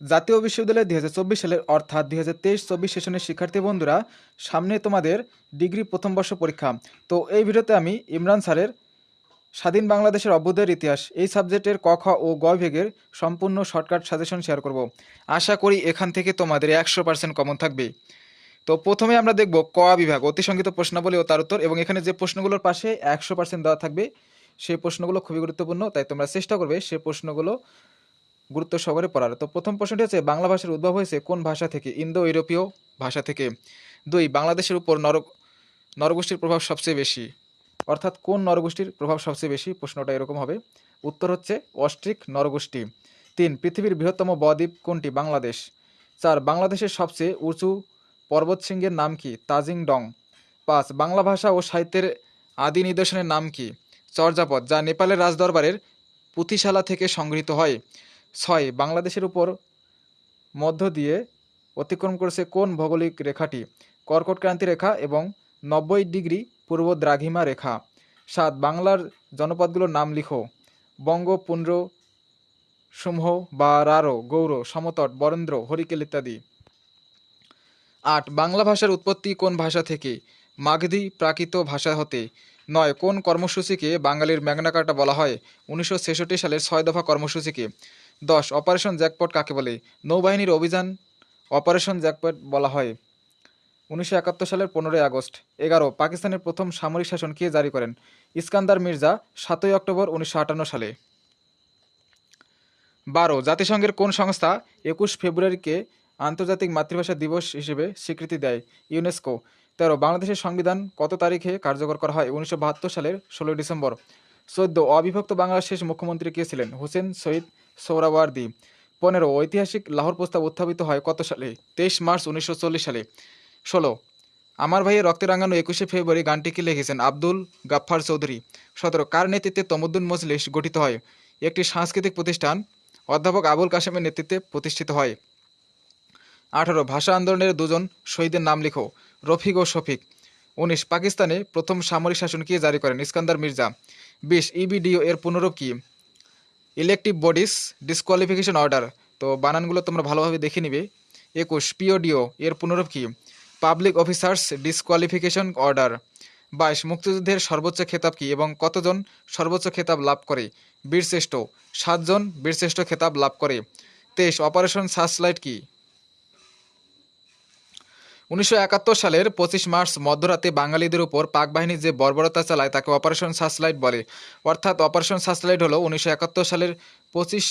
জাতীয় বিশ্ববিদ্যালয় দুই হাজার চব্বিশ সালের, অর্থাৎ দুই হাজার তেইশ চব্বিশ সেশনের শিক্ষার্থী বন্ধুরা, সামনে তোমাদের ডিগ্রি প্রথম বর্ষ পরীক্ষা। তো এই ভিডিওতে আমি ইমরান স্যারের স্বাধীন বাংলাদেশের অভ্যুদয়ের ইতিহাস, এই সাবজেক্টের ক, খ ও গ বিভাগের সম্পূর্ণ শর্টকাট সাজেশন শেয়ার করব। আশা করি এখান থেকে তোমাদের একশো পার্সেন্ট কমন থাকবে। তো প্রথমে আমরা দেখব ক বিভাগ, অতি সংগীত প্রশ্নাবলী ও তার উত্তর এবং এখানে যে প্রশ্নগুলোর পাশে একশো পার্সেন্ট দেওয়া থাকবে, সেই প্রশ্নগুলো খুবই গুরুত্বপূর্ণ, তাই তোমরা চেষ্টা করবে সেই প্রশ্নগুলো গুরুত্ব সহকারে পড়ার। তো প্রথম প্রশ্নটি হচ্ছে, বাংলা ভাষার উদ্ভব হয়েছে কোন ভাষা থেকে? ইন্দো ইউরোপীয় ভাষা থেকে। দুই, বাংলাদেশের উপর নর, নরগোষ্ঠীর প্রভাব সবচেয়ে বেশি। অর্থাৎ কোন নরগোষ্ঠীর প্রভাব সবচেয়ে বেশি? প্রশ্নটা এরকম হবে। উত্তর হচ্ছে অস্ট্রিক নরগোষ্ঠী। তিন, পৃথিবীর বৃহত্তম বদ্বীপ কোনটি? বাংলাদেশ। চার, বাংলাদেশের সবচেয়ে উঁচু পর্বতশৃঙ্গের নাম কি? তাজিং ডং পাঁচ, বাংলা ভাষা ও সাহিত্যের আদি নিদর্শনের নাম কি? চর্যাপদ, যা নেপালের রাজদরবারের পুঁথিশালা থেকে সংগৃহীত হয়। ছয়, বাংলাদেশের উপর মধ্য দিয়ে অতিক্রম করেছে কোন ভৌগোলিক রেখাটি? কর্কট ক্রান্তি রেখা এবং নব্বই ডিগ্রি পূর্ব দ্রাঘিমা রেখা। সাত, বাংলার জনপদগুলোর নাম লিখো। বঙ্গপুন্ড্র সমূহ বা রারো, গৌর, সমতট, বরেন্দ্র, হরিকেল ইত্যাদি। আট, বাংলা ভাষার উৎপত্তি কোন ভাষা থেকে? মাগধী প্রাকৃত ভাষা হতে। নয়, কোন কর্মসূচিকে বাঙালির ম্যাগনাকাটা বলা হয়? উনিশশো ছেষট্টি সালের ছয় দফা কর্মসূচিকে। দশ, অপারেশন জ্যাকপট কাকে বলে? নৌবাহিনীর অভিযান, অপারেশন জ্যাকপট বলা হয়। উনিশশো একাত্তর সালের পনেরোই আগস্ট, এগারো, পাকিস্তানের প্রথম সামরিক শাসন কে জারি করেন? ইস্কান্দার মির্জা, সাতই অক্টোবর উনিশশো আটান্ন সালে। বারো, জাতিসংঘের কোন সংস্থা একুশ ফেব্রুয়ারিকে আন্তর্জাতিক মাতৃভাষা দিবস হিসেবে স্বীকৃতি দেয়? ইউনেস্কো। তেরো, বাংলাদেশের সংবিধান কত তারিখে কার্যকর করা হয়? উনিশশো বাহাত্তর সালের ষোলোই ডিসেম্বর। চোদ্দ, অবিভক্ত বাংলার শেষ মুখ্যমন্ত্রী কে ছিলেন? হোসেন শহীদ সোহরাওয়ার্দী পনেরো, ঐতিহাসিক লাহোর প্রস্তাব উত্থাপিত হয় কত সালে? তেইশ মার্চ উনিশশো চল্লিশ সালে। ষোলো, আমার ভাইয়ের রক্তে রাঙানো একুশে ফেব্রুয়ারি গানটিকে লিখেছেন? আব্দুল গাফফার চৌধুরী। সতেরো, কার নেতৃত্বে তমুদ্দুন মজলিস গঠিত হয়? একটি সাংস্কৃতিক প্রতিষ্ঠান, অধ্যাপক আবুল কাশেমের নেতৃত্বে প্রতিষ্ঠিত হয়। আঠারো, ভাষা আন্দোলনের দুজন শহীদের নাম লিখো। রফিক ও শফিক। উনিশ, পাকিস্তানে প্রথম সামরিক শাসন কে জারি করেন? ইস্কান্দার মির্জা। বিশ, ইবিডিও এর পুনরূপ কি ইলেকটিভ বডিস ডিসকোয়ালিফিকেশন অর্ডার তো বানানগুলো তোমরা ভালোভাবে দেখে নিবে। একুশ পিওডিও এর পুনরূপ কি? পাবলিক অফিসার্স ডিসকোয়ালিফিকেশন অর্ডার বাইশ, মুক্তিযুদ্ধের সর্বোচ্চ খেতাব কি এবং কতজন সর্বোচ্চ খেতাব লাভ করে? বীরশ্রেষ্ঠ, সাতজন বীরশ্রেষ্ঠ খেতাব লাভ করে। তেইশ অপারেশন সার্চলাইট কি? উনিশশো একাত্তর সালের পঁচিশ মার্চ মধ্যরাতে বাঙালিদের উপর পাক বাহিনী যে বর্বরতা চালায়, তাকে অপারেশন সার্চলাইট বলে। অর্থাৎ অপারেশন সার্চলাইট হলো উনিশশো একাত্তর সালের পঁচিশ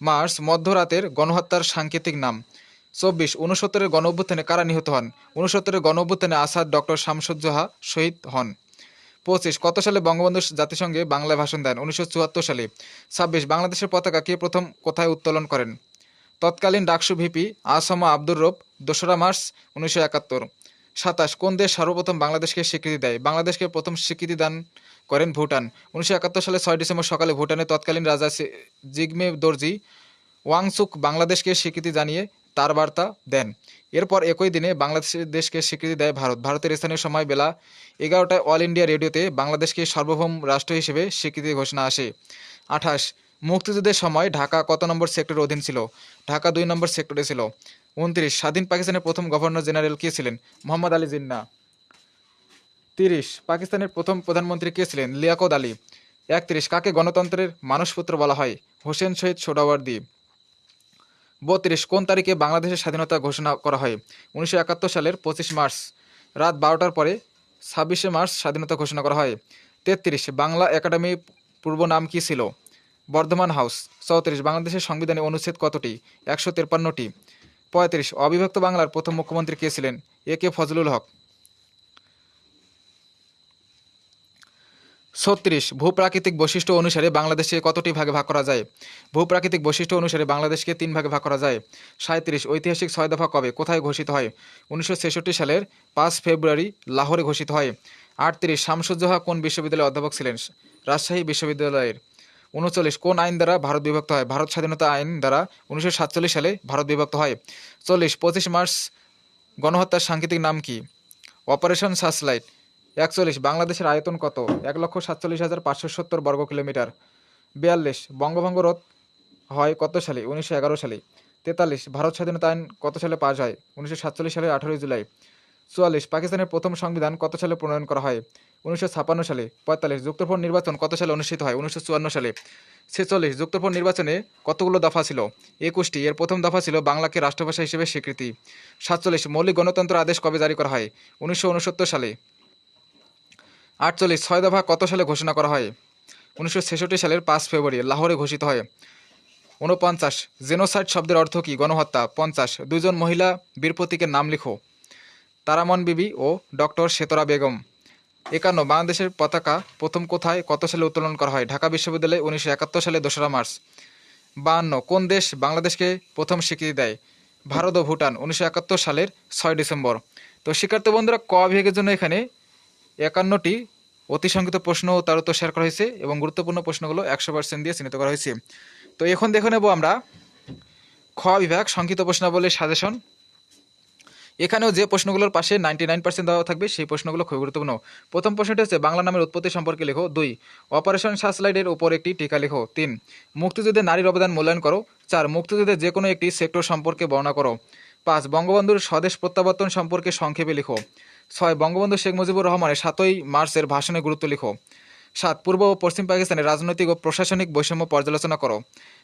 মার্চ মধ্যরাতের গণহত্যার সাংকেতিক নাম। চব্বিশ উনসত্তরের গণ অভ্যুত্থানে কারা নিহত হন? উনসত্তরের গণ অভ্যুত্থানে আসাদ ডক্টর শামসুজ্জোহা শহীদ হন। পঁচিশ, কত সালে বঙ্গবন্ধু জাতিসংঘে বাংলায় ভাষণ দেন? উনিশশো চুয়াত্তর সালে। ছাব্বিশ, বাংলাদেশের পতাকা কে প্রথম কোথায় উত্তোলন করেন? তৎকালীন ডাকসু ভিপি আসামা আব্দুর রব দোসরা মার্চ উনিশশো একাত্তর। সাতাশ, কোন দেশ সর্বপ্রথম বাংলাদেশকে স্বীকৃতি দেয়? বাংলাদেশকে প্রথম স্বীকৃতি দান করেন ভুটান। উনিশশো একাত্তর সালে ছয় ডিসেম্বর সকালে ভুটানের তৎকালীন রাজা জিগমে দর্জি ওয়াংসুক বাংলাদেশকে স্বীকৃতি জানিয়ে তার বার্তা দেন। এরপর একই দিনে বাংলাদেশ দেশকে স্বীকৃতি দেয় ভারত। ভারতের স্থানীয় সময় বেলা এগারোটায় অল ইন্ডিয়া রেডিওতে বাংলাদেশকে সার্বভৌম রাষ্ট্র হিসেবে স্বীকৃতি ঘোষণা আসে। আঠাশ, মুক্তিযুদ্ধের সময় ঢাকা কত নম্বর সেক্টরের অধীন ছিল? ঢাকা দুই নম্বর সেক্টরে ছিল। উনত্রিশ, স্বাধীন পাকিস্তানের প্রথম গভর্নর জেনারেল কে ছিলেন? মোহাম্মদ আলী জিন্না। তিরিশ, পাকিস্তানের প্রথম প্রধানমন্ত্রী কে ছিলেন? লিয়াকত আলী। একত্রিশ, কাকে গণতন্ত্রের মানসপুত্র বলা হয়? হোসেন শহীদ সোডাওয়ার্দী। বত্রিশ, কোন তারিখে বাংলাদেশের স্বাধীনতা ঘোষণা করা হয়? উনিশশো একাত্তর সালের পঁচিশ মার্চ। রাত বারোটার পরে ছাব্বিশে মার্চ স্বাধীনতা ঘোষণা করা হয়। তেত্রিশ, বাংলা একাডেমি পূর্ব নাম কী ছিল? বর্ধমান হাউস। চৌত্রিশ, বাংলাদেশের সংবিধানে অনুচ্ছেদ কতটি? একশো তেপ্পান্নটি। পঁয়ত্রিশ। অবিভক্ত বাংলার প্রথম মুখ্যমন্ত্রী কে ছিলেন? এ কে ফজলুল হক। ছত্রিশ। ভূপ্রাকৃতিক বৈশিষ্ট্য অনুসারে বাংলাদেশে কতটি ভাগে ভাগ করা যায়? ভূপ্রাকৃতিক বৈশিষ্ট্য অনুসারে বাংলাদেশকে তিন ভাগে ভাগ করা যায়। সাঁত্রিশ ঐতিহাসিক ছয় দফা কবে? কোথায় ঘোষিত হয়? উনিশশো ছেষট্টি সালের পাঁচ ফেব্রুয়ারি লাহোরে ঘোষিত হয়। আটত্রিশ। শামসুজ্জোহা কোন বিশ্ববিদ্যালয়ের অধ্যাপক ছিলেন? রাজশাহী বিশ্ববিদ্যালয়ের উনচল্লিশ, কোন আইন দ্বারা ভারত বিভক্ত হয়? ভারত স্বাধীনতা আইন দ্বারা উনিশশো সাতচল্লিশ সালে ভারত বিভক্ত হয়। চল্লিশ, পঁচিশ মার্চ, গণহত্যার সাংকেতিক নাম কি? Operation searchlight. একচল্লিশ, বাংলাদেশের আয়তন কত? এক লক্ষ সাতচল্লিশ হাজার পাঁচশো সত্তর বর্গ কিলোমিটার। বিয়াল্লিশ, বঙ্গভঙ্গ রোধ হয় কত সালে? উনিশশো এগারো সালে। তেতাল্লিশ, ভারত স্বাধীনতা আইন কত সালে পাশ হয়? উনিশশো সাতচল্লিশ সালের আঠারোই জুলাই। চুয়াল্লিশ, পাকিস্তানের প্রথম সংবিধান কত সালে প্রণয়ন করা হয়? উনিশশো ছাপান্ন সালে। পঁয়তাল্লিশ, যুক্তফ্রন্ট নির্বাচন কত সালে অনুষ্ঠিত হয়? উনিশশো চুয়ান্ন সালে। ছেচল্লিশ, যুক্তফ্রন্ট নির্বাচনে কতগুলো দফা ছিল? একুশটি, এর প্রথম দফা ছিল বাংলাকে রাষ্ট্রভাষা হিসেবে স্বীকৃতি। সাতচল্লিশ, মৌলিক গণতন্ত্র আদেশ কবে জারি করা হয়? উনিশশো উনসত্তর সালে। আটচল্লিশ, ছয় দফা কত সালে ঘোষণা করা হয়? উনিশশো ছেষট্টি সালের পাঁচ ফেব্রুয়ারি, লাহোরে ঘোষিত হয়। ঊনপঞ্চাশ, জেনোসাইড শব্দের অর্থ কী? গণহত্যা। পঞ্চাশ, দুজন মহিলা বীর নাম লিখো। তারামন বিবি ও ডক্টর শ্বেতরা বেগম। একান্ন, বাংলাদেশের পতাকা প্রথম কোথায়, কত সালে উত্তোলন করা হয়? ঢাকা বিশ্ববিদ্যালয়ে উনিশশো একাত্তর সালে দোসরা মার্চ। বাহান্ন কোন দেশ বাংলাদেশকে প্রথম স্বীকৃতি দেয়? ভারত ও ভুটান, উনিশশো একাত্তর সালের ছয় ডিসেম্বর। তো শিক্ষার্থী বন্ধুরা, ক বিভাগের জন্য এখানে একান্নটি অতি সংক্ষিপ্ত প্রশ্ন তার উত্তর শেয়ার করা হয়েছে এবং গুরুত্বপূর্ণ প্রশ্নগুলো একশো পার্সেন্ট দিয়ে চিহ্নিত করা হয়েছে। তো এখন দেখে নেব আমরা খ বিভাগ, সংক্ষিপ্ত প্রশ্নাবলীর সাজেশন। এখানেও যে প্রশ্নগুলোর পাশে নাইনটি নাইন পার্সেন্ট দেওয়া থাকবে, সেই প্রশ্নগুলো খুবই গুরুত্বপূর্ণ। প্রথম প্রশ্নটি হচ্ছে, বাংলা নামের উৎপত্তি সম্পর্কে লেখো দুই। অপারেশন সার্চলাইটের উপর একটি টিকা লেখো তিন। মুক্তিযুদ্ধে নারীর অবদান মূল্যায়ন করো চার। মুক্তিযুদ্ধের যে কোনো একটি সেক্টর সম্পর্কে বর্ণনা করো পাঁচ। বঙ্গবন্ধুর স্বদেশ প্রত্যাবর্তন সম্পর্কে সংক্ষেপে লিখো ছয়। বঙ্গবন্ধু শেখ মুজিবুর রহমানের সাতই মার্চের ভাষণের গুরুত্ব লিখো সাত। পূর্ব ও পশ্চিম পাকিস্তানের রাজনৈতিক ও প্রশাসনিক বৈষম্য পর্যালোচনা করো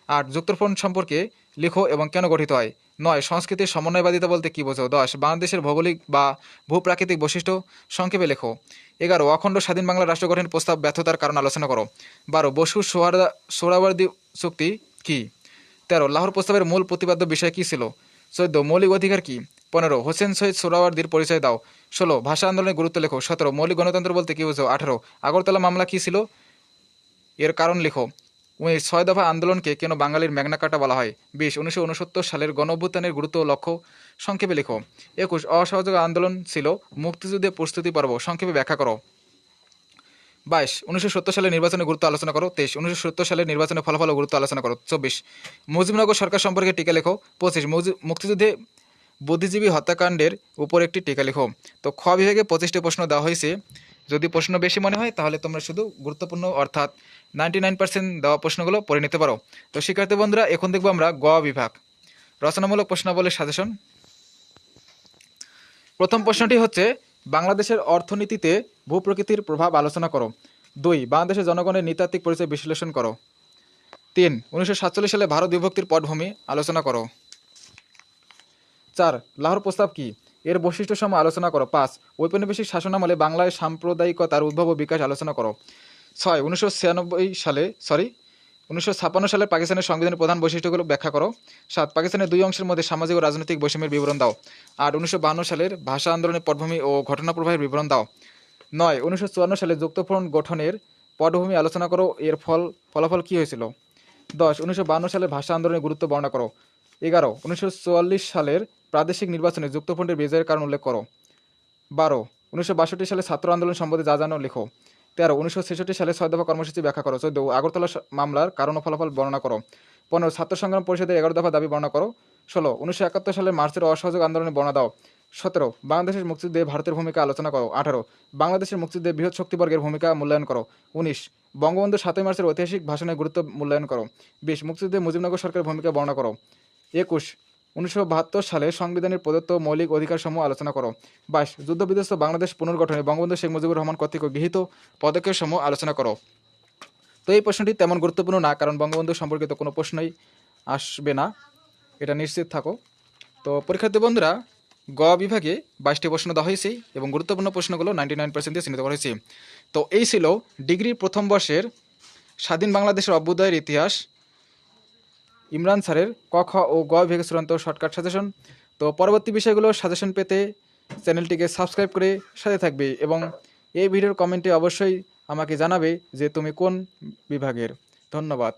আট যুক্তফ্রন্ট সম্পর্কে লিখো এবং কেন গঠিত হয়? নয়, সংস্কৃতির সমন্বয়বাদিতা বলতে কী বোঝো দশ, বাংলাদেশের ভৌগোলিক বা ভূপ্রাকৃতিক বৈশিষ্ট্য সংক্ষেপে লেখো। এগারো, অখণ্ড স্বাধীন বাংলা রাষ্ট্র গঠনের প্রস্তাব ব্যর্থতার কারণ আলোচনা করো। বারো, বসু সোহারদা সোহরাওয়ার্দী চুক্তি কী? তেরো, লাহোর প্রস্তাবের মূল প্রতিপাদ্য বিষয় কী ছিল? চোদ্দ, মৌলিক অধিকার কী? পনেরো, হোসেন সৈয়দ সোহরাওয়ার্দির পরিচয় দাও। ষোলো, ভাষা আন্দোলনের গুরুত্ব লেখো। সতেরো, মৌলিক গণতন্ত্র বলতে কী বোঝো আঠারো, আগরতলা মামলা কী ছিল? এর কারণ লেখো। ছয় দফা আন্দোলনকে কেন বাঙালির ম্যাগনা কাটা বলা হয়? বিশ, উনিশশো উনসত্তর সালের গণ অভ্যুত্থানের গুরুত্ব লক্ষ্য। সংক্ষেপে লেখো। একুশ, অসহযোগ আন্দোলন ছিল। মুক্তিযুদ্ধে প্রস্তুতি পর্ব। সংক্ষেপে ব্যাখ্যা করো। বাইশ, উনিশশো সত্তর সালের নির্বাচনের গুরুত্ব আলোচনা করো। তেইশ, উনিশশো সত্তর সালের নির্বাচনের ফলাফল ও গুরুত্ব আলোচনা করো। চব্বিশ, মুজিবনগর সরকার সম্পর্কে টিকা লেখো। পঁচিশ মুক্তিযুদ্ধে বুদ্ধিজীবী হত্যাকাণ্ডের উপর একটি টিকা লেখো। তো খ বিভাগে পঁচিশটি প্রশ্ন দেওয়া হয়েছে। যদি প্রশ্ন বেশি মনে হয়, তাহলে তোমরা শুধু গুরুত্বপূর্ণ অর্থাৎ নাইনটি নাইন পার্সেন্ট দেওয়া প্রশ্নগুলো পড়ে নিতে পারো। তো শিক্ষার্থী বন্ধুরা, এখন দেখব আমরা গ বিভাগ। রচনামূলক প্রশ্নাবলীর সাজেশন। প্রথম প্রশ্নটি হচ্ছে, বাংলাদেশের অর্থনীতিতে ভূপ্রকৃতির প্রভাব আলোচনা করো। দুই, বাংলাদেশের জনগণের নৃতাত্ত্বিক পরিচয় বিশ্লেষণ করো। তিন, উনিশশো সাতচল্লিশ সালে ভারত বিভক্তির পটভূমি আলোচনা করো। চার, লাহোর প্রস্তাব কি? এর বৈশিষ্ট্য সময় আলোচনা করো। পাঁচ, ঔপনিবেশিক শাসনামলে বাংলায় সাম্প্রদায়িকতার উদ্ভব ও বিকাশ আলোচনা করো। ছয়, উনিশশো সালে সরি উনিশশো ছাপ্পান্ন সালে পাকিস্তানের সংবিধানের প্রধান বৈশিষ্ট্যগুলো ব্যাখ্যা করো। সাত, পাকিস্তানের দুই অংশের মধ্যে সামাজিক ও রাজনৈতিক বৈষম্যের বিবরণ দাও। আট, উনিশশো সালের ভাষা আন্দোলনের পটভূমি ও ঘটনা প্রবাহের বিবরণ দাও। নয়, উনিশশো সালে যুক্তফ্রন্ট গঠনের পটভূমি আলোচনা করো। এর ফল, ফলাফল কী হয়েছিল? দশ, উনিশশো সালের ভাষা আন্দোলনের গুরুত্ব বর্ণনা করো। এগারো, উনিশশো সালের প্রাদেশিক নির্বাচনে যুক্তফ্রন্টের বিজয়ের কারণ উল্লেখ করো। বারো, উনিশশো বাষট্টি সালে ছাত্র আন্দোলন সম্বন্ধে যা জানো লেখো। তেরো, উনিশশো ছেষট্টি সালে ছয় দফা কর্মসূচি ব্যাখ্যা করো। চোদ্দ, আগরতলা মামলার কারণ ও ফলাফল বর্ণনা করো। পনেরো, ছাত্র সংগ্রাম পরিষদের এগারো দফা দাবি বর্ণনা করো। ষোলো, উনিশশো একাত্তর সালের মার্চের অসহযোগ আন্দোলনে বর্ণনা দাও। সতেরো, বাংলাদেশের মুক্তিযুদ্ধে ভারতের ভূমিকা আলোচনা করো। আঠারো, বাংলাদেশের মুক্তিযুদ্ধে বৃহৎ শক্তিবর্গের ভূমিকা মূল্যায়ন করো। উনিশ, বঙ্গবন্ধু সাতই মার্চের ঐতিহাসিক ভাষণের গুরুত্ব মূল্যায়ন করো। বিশ, মুক্তিযুদ্ধে মুজিবনগর সরকারের ভূমিকা বর্ণনা করো। একুশ উনিশশো বাহাত্তর সালে সংবিধানের প্রদত্ত মৌলিক অধিকারসমূহ আলোচনা করো। বাইশ, যুদ্ধবিধ্বস্ত বাংলাদেশ পুনর্গঠনে বঙ্গবন্ধু শেখ মুজিবুর রহমান কর্তৃক গৃহীত পদক্ষেপসমূহ আলোচনা করো। তো এই প্রশ্নটি তেমন গুরুত্বপূর্ণ না, কারণ বঙ্গবন্ধু সম্পর্কিত কোনো প্রশ্নই আসবে না। এটা নিশ্চিত থাকো। তো পরীক্ষার্থী বন্ধুরা, গ বিভাগে বাইশটি প্রশ্ন দেওয়া হয়েছে এবং গুরুত্বপূর্ণ প্রশ্নগুলো নাইনটি নাইন পার্সেন্ট দিয়ে চিহ্নিত করা হয়েছে। তো এই ছিল ডিগ্রি প্রথম বর্ষের স্বাধীন বাংলাদেশের অভ্যুদয়ের ইতিহাস। ইমরান স্যারের ক, খ ও গ ভেগে চূড়ান্ত শর্টকাট সাজেশন তো পরবর্তী বিষয়গুলো সাজেশন পেতে চ্যানেলটিকে সাবস্ক্রাইব করে সাথে থাকবে এবং এই ভিডিওর কমেন্টে অবশ্যই আমাকে জানাবে যে তুমি কোন বিভাগের। ধন্যবাদ।